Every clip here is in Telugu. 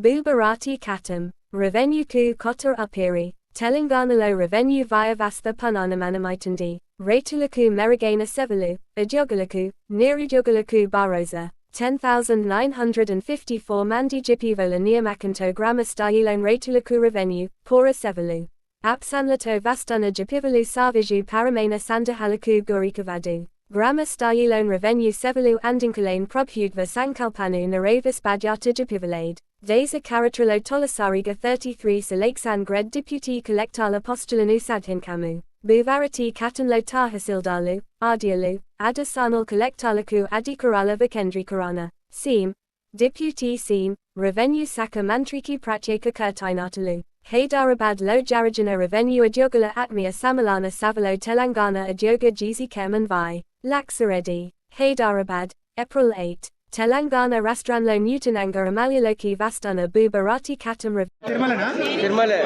Bubarati Katam, Revenue Ku Kotta Upiri, Telanganalo Revenue Via Vasta Pananamanamaitandi, Raitulaku Merigana Sevalu, Adyogalaku, Nirudyogalaku Barosa, 10,954 Mandi Jipivola Niamakanto Grammar Stylone Raitulaku Revenue, Pora Sevalu. Apsanlato Vastuna Jipivalu Saviju Paramena Sandahalaku Gurikavadu. Grammar Stylone Revenue Sevalu Andinkalane Probhudva Sankalpanu Naravis Badyata Jipivalade. Deza Karatrilo Tolasariga 33 Salaksan Gred Deputy Collectala Postulanu Sadhinkamu. Buvarati Katanlo Tahasildalu, Adialu, Adasanal Collectalaku Adikarala Vikendri Karana. Seam. Deputy Seam, Revenue Saka Mantriki Pratyeka Kurtainatalu. Hyderabad Lo Jarajana Revenue Adyogala Atmia Samalana Savalo Telangana Adyoga Jizi Kerman Vi. Laksaredi. Hyderabad, April 8. Telangana Rastranlo Mutananga Amalyaloki Vastana Bubarati Katam Rev. తిరుమలనా తిరుమలే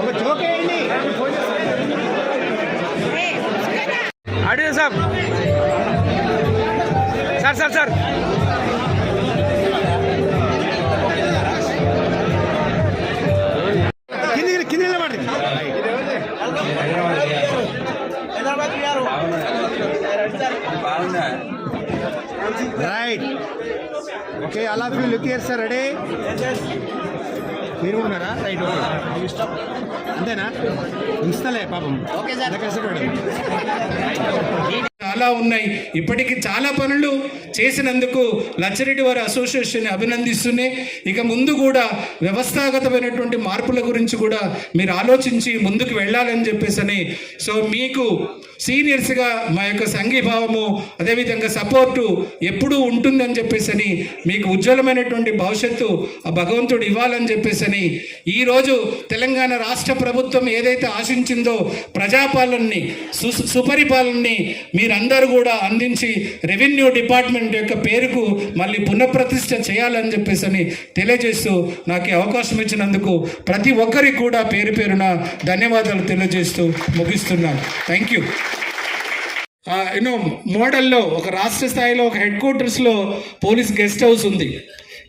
ఒక జోక్ వేయండి అడిగే సార్ సార్ సార్ ఓకే అలా ఫీ లుక్ ఇయర్ సార్ రెడీ మీరు ఉన్నారా? రైట్ అంతేనా? ఇస్తలే పాపం. ఓకే సార్ చాలా ఉన్నాయి. ఇప్పటికీ చాలా పనులు చేసినందుకు లచ్చరెడ్డి వారి అసోసియేషన్ అభినందిస్తున్నాయి. ఇక ముందు కూడా వ్యవస్థాగతమైనటువంటి మార్పుల గురించి కూడా మీరు ఆలోచించి ముందుకు వెళ్ళాలని చెప్పేసి సో మీకు సీనియర్స్గా మా యొక్క సంఘీభావము అదేవిధంగా సపోర్టు ఎప్పుడూ ఉంటుందని చెప్పేసి మీకు ఉజ్వలమైనటువంటి భవిష్యత్తు ఆ భగవంతుడు ఇవ్వాలని చెప్పేసి ఈరోజు తెలంగాణ రాష్ట్ర ప్రభుత్వం ఏదైతే ఆశించిందో ప్రజాపాలనని సు సుపరిపాలనని అందరూ కూడా అందించి రెవెన్యూ డిపార్ట్మెంట్ యొక్క పేరుకు మళ్ళీ పునఃప్రతిష్ఠ చేయాలని చెప్పేసి అని తెలియజేస్తూ నాకు అవకాశం ఇచ్చినందుకు ప్రతి ఒక్కరికి కూడా పేరు పేరున ధన్యవాదాలు తెలియజేస్తూ ముగిస్తున్నాను. థ్యాంక్ యూ యూనో మోడల్లో ఒక రాష్ట్ర స్థాయిలో ఒక హెడ్ క్వార్టర్స్లో పోలీస్ గెస్ట్ హౌస్ ఉంది.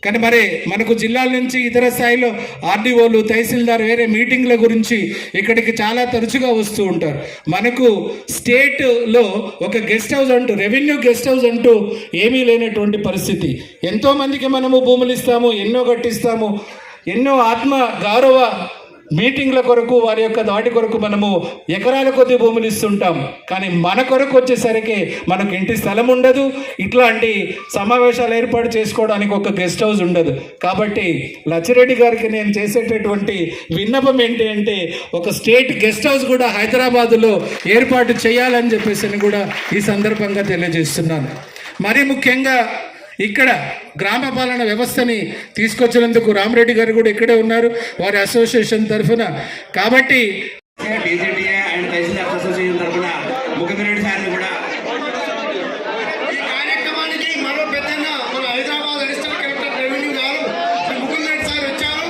కానీ మరి మనకు జిల్లాల నుంచి ఇతర స్థాయిలో ఆర్డీఓలు తహసీల్దార్ వేరే మీటింగ్ల గురించి ఇక్కడికి చాలా తరచుగా వస్తూ ఉంటారు. మనకు స్టేట్లో ఒక గెస్ట్ హౌస్ అంటూ రెవెన్యూ గెస్ట్ హౌస్ అంటూ ఏమీ లేనటువంటి పరిస్థితి. ఎంతోమందికి మనము భూములు ఇస్తాము ఎన్నో కట్టిస్తాము ఎన్నో ఆత్మ గౌరవ మీటింగ్ల కొరకు వారి యొక్క దాటి కొరకు మనము ఎకరాల కొద్ది భూములు ఇస్తుంటాం. కానీ మన కొరకు వచ్చేసరికి మనకు ఇంటి స్థలం ఉండదు. ఇట్లాంటి సమావేశాలు ఏర్పాటు చేసుకోవడానికి ఒక గెస్ట్ హౌస్ ఉండదు. కాబట్టి లచ్చిరెడ్డి గారికి నేను చేసేటటువంటి విన్నపం ఏంటి అంటే ఒక స్టేట్ గెస్ట్ హౌస్ కూడా హైదరాబాదులో ఏర్పాటు చేయాలని చెప్పేసి కూడా ఈ సందర్భంగా తెలియజేస్తున్నాను. మరి ముఖ్యంగా ఇక్కడ గ్రామ పాలన వ్యవస్థని తీసుకొచ్చినందుకు రామరెడ్డి గారు కూడా ఇక్కడే ఉన్నారు. వారి అసోసియేషన్ తరఫున. కాబట్టి డీజీటీఏ అండ్ తహసీల్దార్ అసోసియేషన్ తరఫున ముఖ్యమంత్రి సార్ని కూడా ఈ కార్యక్రమానికి మరో పెద్దన్న మన హైదరాబాద్ అడిషనల్ కలెక్టర్ రెవెన్యూ గారు శ్రీ ముకుంద్ రెడ్డి సార్ వచ్చారు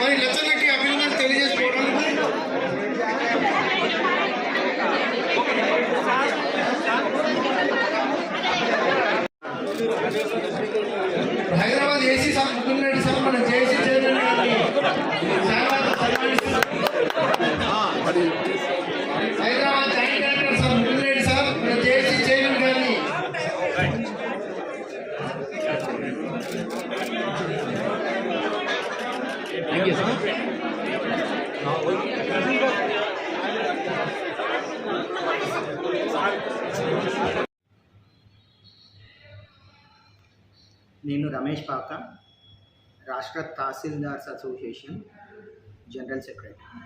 మరి లచ్చన్నకి అభినందనలు తెలియజేసుకోవడానికి Hyderabad AC sir Mukund Reddy sir మన JC chairman. Hyderabad joint collector sir Mukund Reddy sir మన జేసీ చైర్మన్ గారిని నేను రమేష్ పాక రాష్ట్ర తహసీల్దార్స్ అసోసియేషన్ జనరల్ సెక్రటరీ.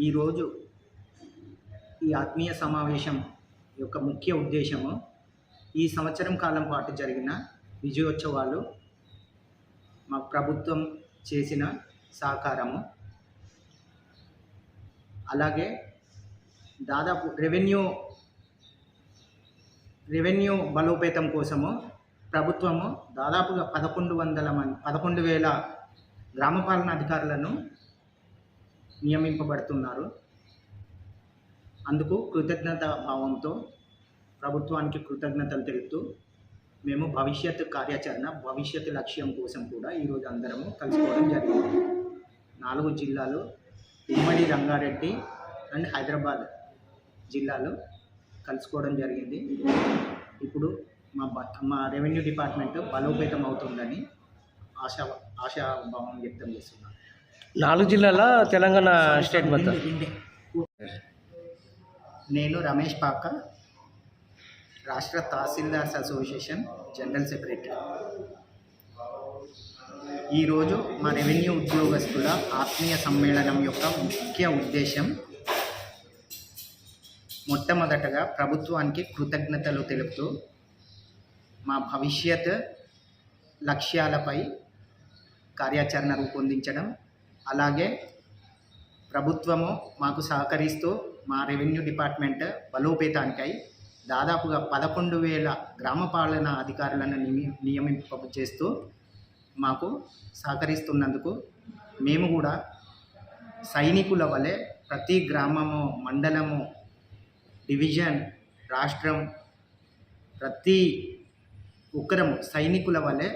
ఈరోజు ఈ ఆత్మీయ సమావేశం యొక్క ముఖ్య ఉద్దేశము ఈ సంవత్సరం కాలం పాటు జరిగిన విజయోత్సవాలు మా ప్రభుత్వం చేసిన సహకారము అలాగే దాదాపు రెవెన్యూ రెవెన్యూ బలోపేతం కోసము ప్రభుత్వము దాదాపుగా పదకొండు వందల మంది పదకొండు వేల గ్రామపాలన అధికారులను నియమింపబడుతున్నారు. అందుకు కృతజ్ఞత భావంతో ప్రభుత్వానికి కృతజ్ఞతలు తెలుపుతూ మేము భవిష్యత్తు కార్యాచరణ భవిష్యత్తు లక్ష్యం కోసం కూడా ఈరోజు అందరము కలుసుకోవడం జరిగింది. నాలుగు జిల్లాలు ఉమ్మడి రంగారెడ్డి అండ్ హైదరాబాద్ జిల్లాలో కలుసుకోవడం జరిగింది. ఇప్పుడు మా బ- మా రెవెన్యూ డిపార్ట్మెంట్ బలోపేతం అవుతుందని ఆశా ఆశాభావం వ్యక్తం చేస్తున్నాను నాలుగు జిల్లాల? తెలంగాణ స్టేట్ మొత్తం? నేను రమేష్ పాక రాష్ట్ర తహసీల్దార్స్ అసోసియేషన్ జనరల్ సెక్రటరీ. ఈరోజు మా రెవెన్యూ ఉద్యోగస్తుల ఆత్మీయ సమ్మేళనం యొక్క ముఖ్య ఉద్దేశం మొట్టమొదటగా ప్రభుత్వానికి కృతజ్ఞతలు తెలుపుతూ మా భవిష్యత్ లక్ష్యాలపై కార్యాచరణ రూపొందించడం అలాగే ప్రభుత్వము మాకు సహకరిస్తూ మా రెవెన్యూ డిపార్ట్మెంట్ బలోపేతానికై దాదాపుగా పదకొండు వేల గ్రామ పాలన అధికారులను నియమి నియమింప చేస్తూ మాకు సహకరిస్తున్నందుకు మేము కూడా సైనికుల వలె ప్రతి గ్రామము మండలము డివిజన్ రాష్ట్రం ప్రతి ఒక్కరము సైనికుల వలె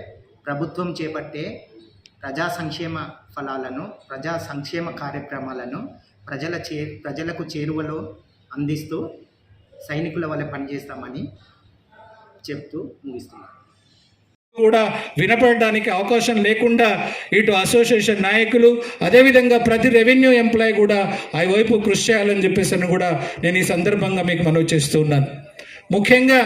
ప్రభుత్వం చేపట్టే ప్రజా సంక్షేమ ఫలాలను ప్రజా సంక్షేమ కార్యక్రమాలను ప్రజల చే ప్రజలకు చేరువలో అందిస్తూ సైనికుల వలె పనిచేస్తామని చెప్తూ ముగిస్తున్నాను కూడా వినపడడానికి అవకాశం లేకుండా ఇటు అసోసియేషన్ నాయకులు అదేవిధంగా ప్రతి రెవెన్యూ ఎంప్లాయ్ కూడా ఆ వైపు కృషి చేయాలని చెప్పేసి కూడా నేను ఈ సందర్భంగా మీకు మనవి చేస్తూ ఉన్నాను. ముఖ్యంగా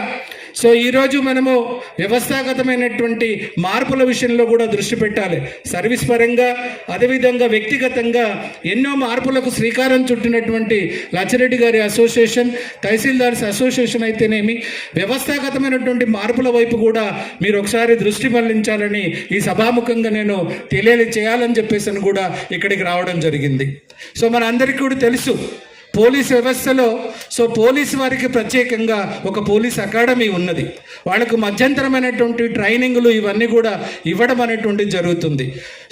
సో ఈరోజు మనము వ్యవస్థాగతమైనటువంటి మార్పుల విషయంలో కూడా దృష్టి పెట్టాలి. సర్వీస్ పరంగా అదేవిధంగా వ్యక్తిగతంగా ఎన్నో మార్పులకు శ్రీకారం చుట్టినటువంటి లచ్చిరెడ్డి గారి అసోసియేషన్ తహసీల్దార్స్ అసోసియేషన్ అయితేనేమి వ్యవస్థాగతమైనటువంటి మార్పుల వైపు కూడా మీరు ఒకసారి దృష్టి మళ్ళించాలని ఈ సభాముఖంగా నేను తెలియజేయాలని చెప్పేసి కూడా ఇక్కడికి రావడం జరిగింది. సో మన అందరికీ కూడా తెలుసు పోలీస్ వ్యవస్థలో సో పోలీస్ వారికి ప్రత్యేకంగా ఒక పోలీస్ అకాడమీ ఉన్నది. వాళ్ళకు మధ్యంతరమైనటువంటి ట్రైనింగ్లు ఇవన్నీ కూడా ఇవ్వడం అనేటువంటిది జరుగుతుంది.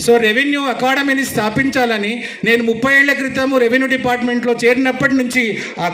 సో రెవెన్యూ అకాడమీని స్థాపించాలని నేను ముప్పై ఏళ్ళ క్రితం రెవెన్యూ డిపార్ట్మెంట్లో చేరినప్పటి నుంచి ఆ